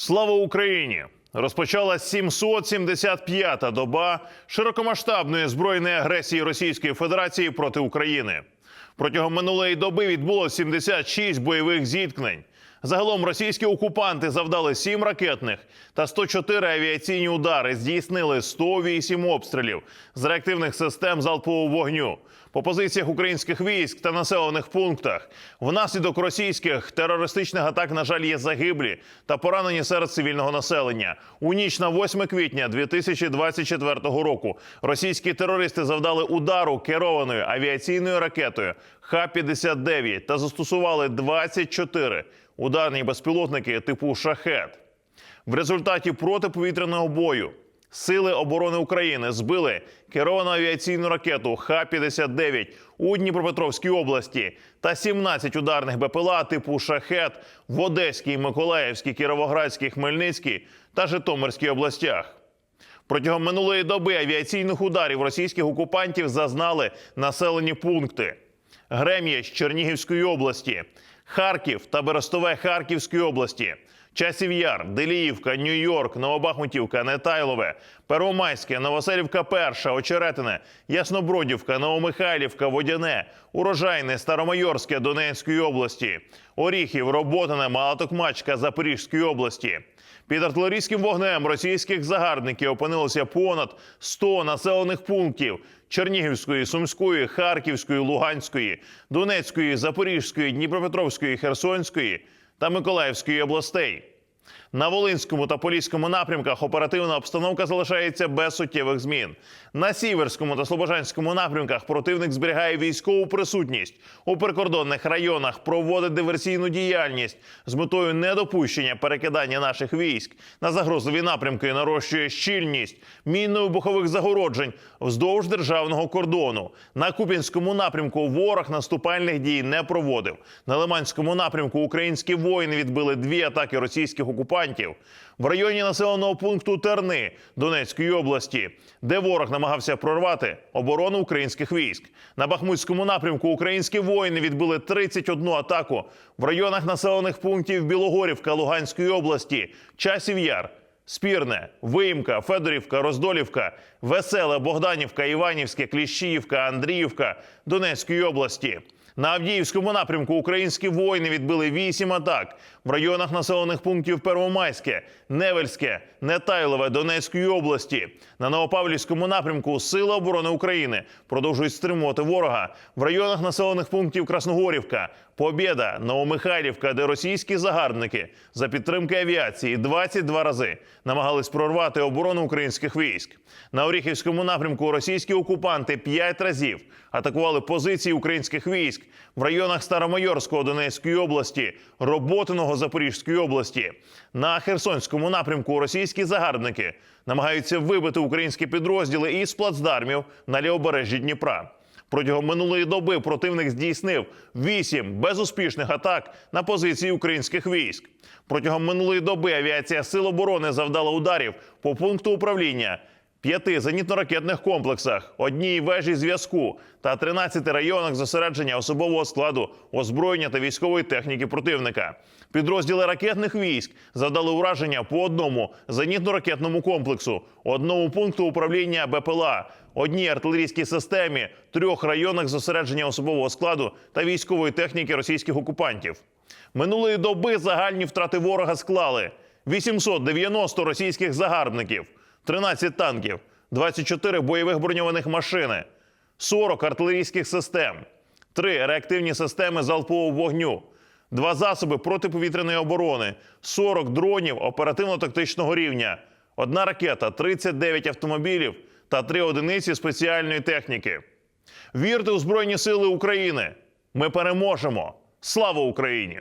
Слава Україні! Розпочалась 775-та доба широкомасштабної збройної агресії Російської Федерації проти України. Протягом минулої доби відбулося 76 бойових зіткнень. Загалом російські окупанти завдали 7 ракетних та 104 авіаційні удари, здійснили 108 обстрілів з реактивних систем залпового вогню по позиціях українських військ та населених пунктах. Внаслідок російських терористичних атак, на жаль, є загиблі та поранені серед цивільного населення. У ніч на 8 квітня 2024 року російські терористи завдали удару керованою авіаційною ракетою Х-59 та застосували 24 ударні безпілотники типу шахет. В результаті протиповітряного бою Сили оборони України збили керовану авіаційну ракету Х-59 у Дніпропетровській області та 17 ударних БПЛА типу шахет в Одеській, Миколаївській, Кіровоградській, Хмельницькій та Житомирській областях. Протягом минулої доби авіаційних ударів російських окупантів зазнали населені пункти: Грем'яч Чернігівської області, Харків та Берестове Харківської області, Часів Яр, Деліївка, Нью-Йорк, Новобахмутівка, Нетайлове, Первомайське, Новоселівка, Перша, Очеретине, Яснобродівка, Новомихайлівка, Водяне, Урожайне, Старомайорське Донецької області, Оріхів, Роботине, Малатокмачка Запорізької області. Під артилерійським вогнем російських загарбників опинилося понад 100 населених пунктів Чернігівської, Сумської, Харківської, Луганської, Донецької, Запорізької, Дніпропетровської, Херсонської та Миколаївської областей. На Волинському та Поліському напрямках оперативна обстановка залишається без суттєвих змін. На Сіверському та Слобожанському напрямках противник зберігає військову присутність у прикордонних районах, проводить диверсійну діяльність з метою недопущення перекидання наших військ на загрозливі напрямки, нарощує щільність мінно-вибухових загороджень вздовж державного кордону. На Куп'янському напрямку ворог наступальних дій не проводив. На Лиманському напрямку українські воїни відбили дві атаки російських окупантів в районі населеного пункту Терни Донецької області, де ворог намагався прорвати оборону українських військ. На Бахмутському напрямку українські воїни відбили 31 атаку в районах населених пунктів Білогорівка Луганської області, Часів Яр. Спірне, Виїмка, Федорівка, Роздолівка, Веселе, Богданівка, Іванівське, Кліщіївка, Андріївка Донецької області. На Авдіївському напрямку українські воїни відбили вісім атак в районах населених пунктів Первомайське, Невельське, Нетайлове Донецької області. На Новопавлівському напрямку Сили оборони України продовжують стримувати ворога в районах населених пунктів Красногорівка, Побєда, Новомихайлівка, де російські загарбники за підтримки авіації 22 рази намагались прорвати оборону українських військ. На Оріхівському напрямку російські окупанти 5 разів атакували позиції українських військ в районах Старомайорського Донецької області, Роботиного Запорізької області. На Херсонському напрямку російські загарбники намагаються вибити українські підрозділи із плацдармів на лівобережжі Дніпра. Протягом минулої доби противник здійснив вісім безуспішних атак на позиції українських військ. Протягом минулої доби авіація Сил оборони завдала ударів по пункту управління, п'яти зенітно-ракетних комплексах, одній вежі зв'язку та 13 районах зосередження особового складу, озброєння та військової техніки противника. Підрозділи ракетних військ завдали ураження по одному зенітно-ракетному комплексу, одному пункту управління БПЛА, одній артилерійській системі, трьох районах зосередження особового складу та військової техніки російських окупантів. Минулої доби загальні втрати ворога склали 890 російських загарбників, 13 танків, 24 бойових броньованих машини, 40 артилерійських систем, 3 реактивні системи залпового вогню, 2 засоби протиповітряної оборони, 40 дронів оперативно-тактичного рівня, одна ракета, 39 автомобілів та 3 одиниці спеціальної техніки. Вірте у Збройні Сили України! Ми переможемо! Слава Україні!